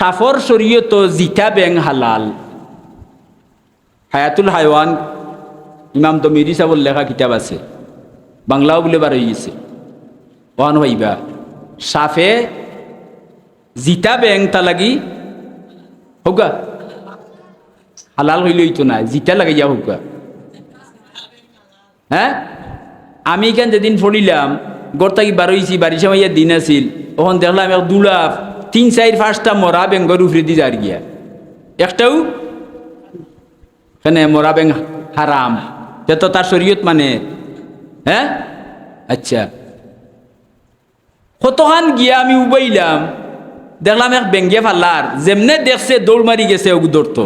সাফর শরীয়ত জিতা ব্যাং হালাল। হায়াতুল হায়ওয়ান ইমাম তমিরি সাবর লেখা কিতাব আছে। বাংলাও বলে বার হয়ে গেছে। ওহান ভাইবা সাফে জিতা ব্যাং তা লাগি হোকা হালাল হইলেই তো না, জিতা লাগে যা হোকা হ্যাঁ? আমি কেন যেদিন পড়িলাম গড় থাকি বারোইছি বাড়ি সময় দিন আছিল তখন দেখলাম এক দুলাফ তিন, চার, পাঁচটা মরা বেঙ্গর উফরে দি যার গিয়া। একটাও? কেনে মরা বেং হারাম। তে তো তার শরীয়ত মানে হ্যাঁ আচ্ছা। কতখান গিয়া আমি উবাইলাম, দেখলাম এক বেঙ্গে ফাল্লার যেমনে দেখছে দৌড় মারি গেছে ওগু দৌড়তো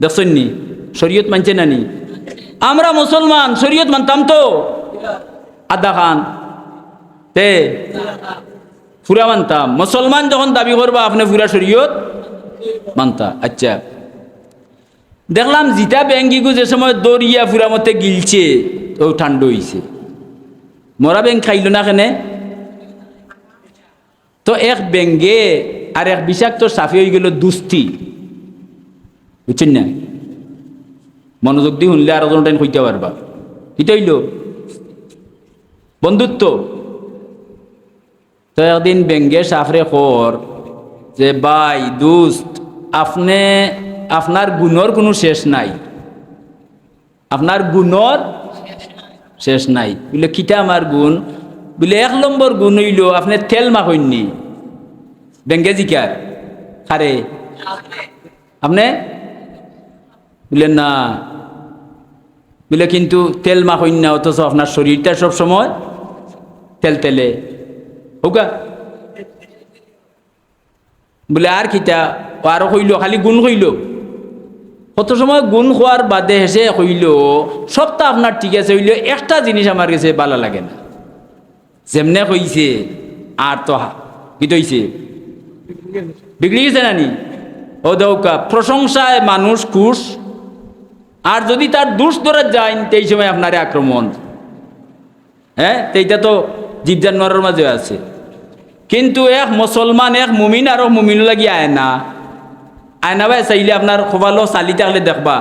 দেখছেন নি? শরীয়ত মানছে না নি? আমরা মুসলমান, শরীয়ত মানতাম তো? আদা খান। ফুরা মানতাম মুসলমান যখন দাবি করবা, আপনি ফুরা শরীয়ত মানতা। আচ্ছা। দেখলাম জিতা ব্যাঙ্গিগু যে সময় দৌড়িয়া ফুরা মতে গিলছে তো ঠান্ডা হইছে। মরা ব্যাং খাইল না কেনে? তো এক ব্যাঙ্গে আর এক বিষাক্ত সাফি হয়ে গেল দুস্তি বুঝছেন না? মনোযোগ দিয়ে শুনলে আর টাইম কইতে পারবা। এটা হইল? বন্ধুত্ব। তো একদিন বেঙ্গে সাফরে খর যে, ভাই, দুস্ত, আপনি, আপনার গুণর কোনো শেষ নাই। আপনার গুণর শেষ নাই। বলে, কিটা আমার গুণ? বলে, এক নম্বর গুণ হইল, আপনি তেল মাখইনি বেঙ্গে জিকার খারে আপনি? বলে, না। বলে, কিন্তু তেল মাখইন না, অথচ আপনার শরীরটা সব সময় তেল তেলে। হোকা? বলে আর কিতা ও আরও কইল খালি গুণ কইল কত সময় গুণ খোয়ার বাদে হেসে কইল সবটা আপনার ঠিক আছে হইল একটা জিনিস আমার কাছে ভালো লাগে না। যেমনে কইছে আর তো কি হইছে বিগড়ি গেছে নানি? ও দৌকা প্রশংসায় মানুষ খুশ আর যদি তার দুষ ধরে যায় সেই সময় আপনার আক্রমণ হ্যাঁ সেইটা তো জীব জানোয়ারের মাঝে আছে। কিন্তু এক মুসলমান, এক মুমিন আর মুমিন লাগি আয়না আয়না ভাই, চাইলে আপনার খোবালো চালি থাকলে দেখবা।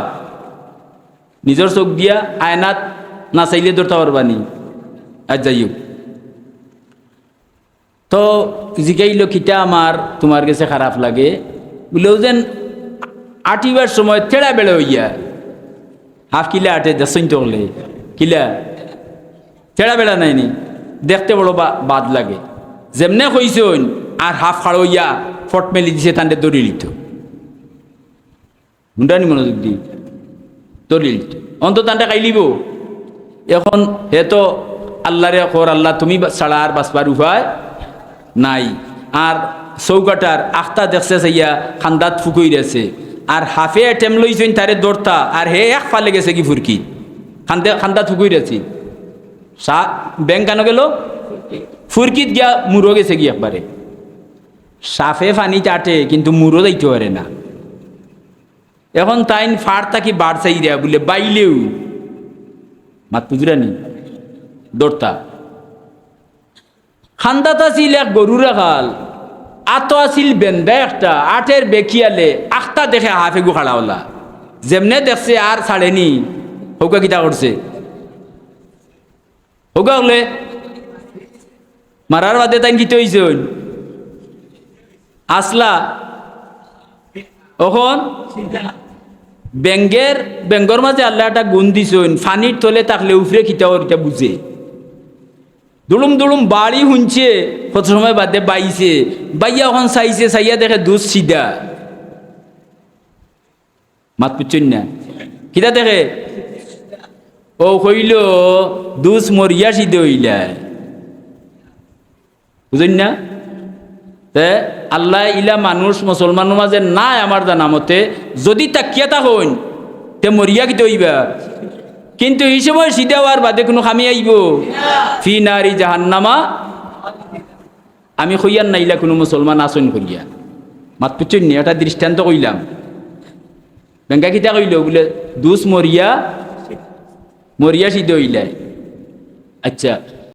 নিজের চোখ দিয়া আয়নাত না চাইলে ধরতে পারবানি আর যাইও তো জিগাইল কিটা আমার তোমার কাছে খারাপ লাগে। বলেও যেন আটিবার সময় তেড়া বেড়ে হইয়া হাফ কিলা আটে চলে কিলা? তেড়া বেড়া নাইনি দেখতে বড় বাদ লাগে। যেমনে কইসন আর হাফ খাড় হইয়া ফট মেলি দিছে তান্ডে দড়ি হুন্ডানি মনোযোগ দি। দড়ি লিত। অন্ত তান্ডে খাইলিব এখন হে তো আল্লাহরে কর আল্লাহ, তুমি ছাড়া আর বাঁচবার উপায় নাই। আর চৌকাটার আখতা দেখছে চাইয়া খান্দাত ফুকুই রেছে আর হাফে টেম লইছেন তারে দৌড়তা, আর হে এক ফালে গেছে কি ফুরকি। খান্দে খান্দা থুকুই রেছি সা ব্যাংক কেন গেল, ফুরকিত গিয়া মুরো গেছে কি একবারে। সাফে ফানি চাটে, কিন্তু মুরো যাইতে পারে না। এখন তাইন ফার থাকি বার চাই রে বলে, বাইলেও। মাত পুজুরানি দৌড়তা খান্দাত আছিল এক গরু রাখাল আতো আছিল বেন্দা একটা, আটের বেকিয়ালে আখতা দেখে হাফে গু খাড়া হলা। যেমনে দেখছে আর ছাড়েনি, হৌকা কিতা করছে? হৌকা হলে মারার বাদে তাই গীত হইছে আসলা অখন বেঙ্গের বেঙ্গর মাঝে আল্লাহ একটা গুণ দিছইন ফানির তলে তাকলে উফরে খিতা ওরটা বুঝে দুলুম দুলুম বাড়ি শুনছে কত সময় বাদে বাইছে বাইয়া এখন চাইছে চাইয়া দেখে দুধ সিধা মাত পুচ্ছেন না কিতা দেখে ও কইল দুধ মরিয়া সিধে হইলা। বুঝেন না? তে, আল্লাহ ইলা মানুষ মুসলমানের মাঝে নাই আমার জানা মতে। যদি তাকিয়া তা হইন তে মরিয়া কিতে হইবা? কিন্তু এই সময় সিধা হওয়ার বাদে কোনো খামি আইব। ফি নারী জাহান্নামা। আমি কইয়ার নাইলা কোনো মুসলমান আসন করিয়া মাত পুচ্ছেন নি, এটা দৃষ্টান্ত কইলাম। বেঙ্গা কিতা কইল বলে, দুস মরিয়া মরিয়া সিদ্ধ হইলাই আচ্ছা।